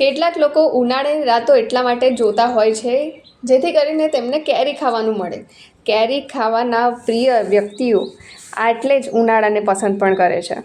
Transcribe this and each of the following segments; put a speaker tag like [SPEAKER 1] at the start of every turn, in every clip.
[SPEAKER 1] કેટલાક લોકો ઉનાળાની રાતો એટલા માટે જોતા હોય છે, જેથી કરીને તેમને કેરી ખાવાનું મળે. કેરી ખાવાના પ્રિય વ્યક્તિઓ આટલે જ ઉનાળાને પસંદ પણ કરે છે.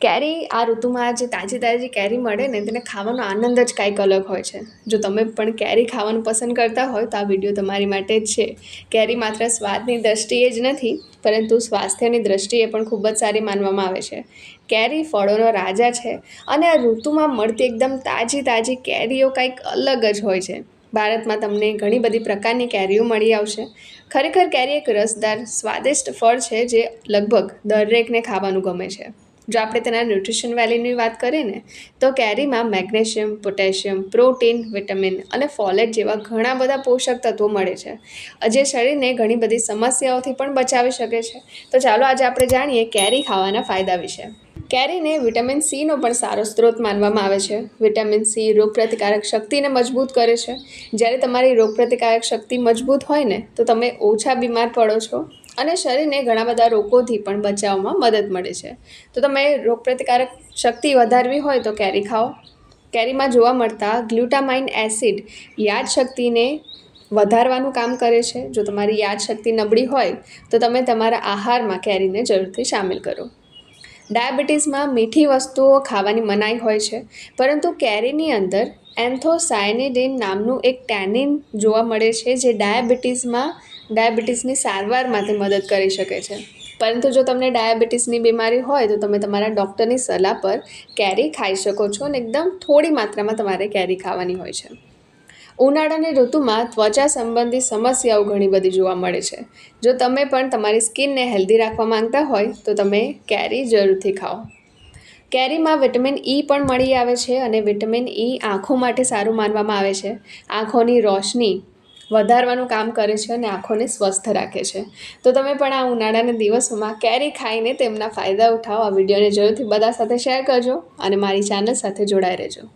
[SPEAKER 1] કેરી, આ ઋતુમાં જે તાજી તાજી કેરી મળે ને, તેને ખાવાનો આનંદ જ કાંઈક અલગ હોય છે. જો તમે પણ કેરી ખાવાનું પસંદ કરતા હોય, તો આ વીડિયો તમારી માટે જ છે. કેરી માત્ર સ્વાદની દ્રષ્ટિએ જ નથી, પરંતુ સ્વાસ્થ્યની દ્રષ્ટિએ પણ ખૂબ જ સારી માનવામાં આવે છે. કેરી ફળોનો રાજા છે અને આ ઋતુમાં મળતી એકદમ તાજી તાજી કેરીઓ કંઈક અલગ જ હોય છે. ભારતમાં તમને ઘણી બધી પ્રકારની કેરીઓ મળી આવશે. ખરેખર કેરી એક રસદાર, સ્વાદિષ્ટ ફળ છે જે લગભગ દરેકને ખાવાનું ગમે છે. જો આપણે તેના ન્યુટ્રિશન વેલ્યુની વાત કરીએ ને, તો કેરીમાં મેગ્નેશિયમ, પોટેશિયમ, પ્રોટીન, વિટામિન અને ફોલેટ જેવા ઘણા બધા પોષક તત્વો મળે છે. જે શરીરને ઘણી બધી સમસ્યાઓથી પણ બચાવી શકે છે. તો ચાલો આજે આપણે જાણીએ કેરી ખાવાના ફાયદા વિશે. કેરીને વિટામિન સીનો પણ સારો સ્ત્રોત માનવામાં આવે છે. વિટામિન સી રોગપ્રતિકારક શક્તિને મજબૂત કરે છે. જ્યારે તમારી રોગપ્રતિકારક શક્તિ મજબૂત હોય ને, તો તમે ઓછા બીમાર પડો છો. અને શરીરને ઘણા બધા રોગોથી પણ બચાવવામાં મદદ મળે છે. તો તમે રોગપ્રતિકારક શક્તિ વધારવી હોય તો કેરી ખાઓ. કેરીમાં જોવા મળતા ગ્લુટામાઇન એસિડ યાદશક્તિને વધારવાનું કામ કરે છે. જો તમારી યાદશક્તિ નબળી હોય તો તમે તમારા આહારમાં કેરીને જરૂરથી સામેલ કરો. ડાયાબિટીસમાં મીઠી વસ્તુઓ ખાવાની મનાઈ હોય છે. પરંતુ કેરીની અંદર એન્થોસાયનિડિન નામનું એક ટેનિન જોવા મળે છે, જે ડાયાબિટીસમાં ડાયાબિટીસની સારવાર માટે મદદ કરી શકે છે. પરંતુ જો તમને ડાયાબિટીસની બીમારી હોય, તો તમે તમારા ડૉક્ટરની સલાહ પર કેરી ખાઈ શકો છો અને એકદમ થોડી માત્રામાં તમારે કેરી ખાવાની હોય છે. ઉનાળાની ઋતુમાં ત્વચા સંબંધી સમસ્યાઓ ઘણી બધી જોવા મળે છે. જો તમે પણ તમારી સ્કિનને હેલ્ધી રાખવા માંગતા હોય, તો તમે કેરી જરૂરથી ખાઓ. કેરીમાં વિટામિન ઈ પણ મળી આવે છે અને વિટામિન ઈ આંખો માટે સારું માનવામાં આવે છે. આંખોની રોશની વધારવાનું કામ કરે છે અને આંખોને સ્વસ્થ રાખે છે. તો તમે પણ આ ઉનાળાના દિવસોમાં કેરી ખાઈને તેમના ફાયદા ઉઠાવો. આ વિડીયોને જરૂરથી બધા સાથે શેર કરજો અને મારી ચેનલ સાથે જોડાઈ રહેજો.